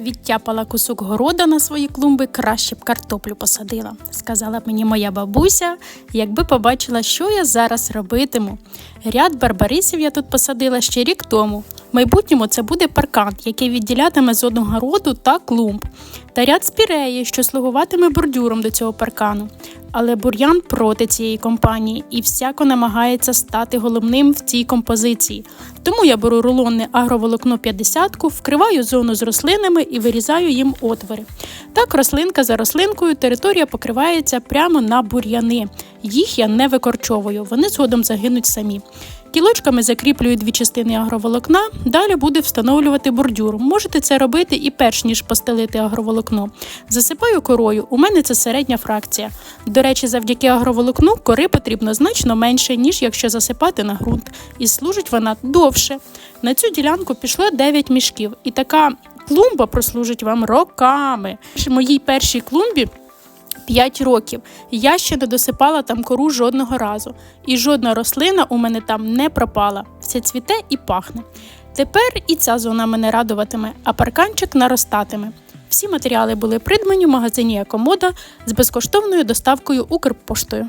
Відтяпала кусок города на свої клумби, краще б картоплю посадила, сказала б мені моя бабуся, якби побачила, що я зараз робитиму. Ряд барбарисів я тут посадила ще рік тому. В майбутньому це буде паркан, який відділятиме з одного городу та клумб, та ряд спіреї, що слугуватиме бордюром до цього паркану. Але бур'ян проти цієї компанії і всяко намагається стати головним в цій композиції. Тому я беру рулонне агроволокно 50 вкриваю зону з рослинами і вирізаю їм отвори. Так, рослинка за рослинкою територія покривається прямо на бур'яни. Їх я не викорчовую, вони згодом загинуть самі. Кілочками закріплюю дві частини агроволокна, далі буде встановлювати бордюр. Можете це робити і перш ніж постелити агроволокно. Засипаю корою, у мене це середня фракція. До речі, завдяки агроволокну кори потрібно значно менше, ніж якщо засипати на ґрунт, і служить вона довше. На цю ділянку пішло 9 мішків, і така клумба прослужить вам роками. В моїй першій клумбі 5 років. Я ще не досипала там кору жодного разу, і жодна рослина у мене там не пропала. Все цвіте і пахне. Тепер і ця зона мене радуватиме, а парканчик наростатиме. Всі матеріали були придбані в магазині Акомода з безкоштовною доставкою Укрпоштою.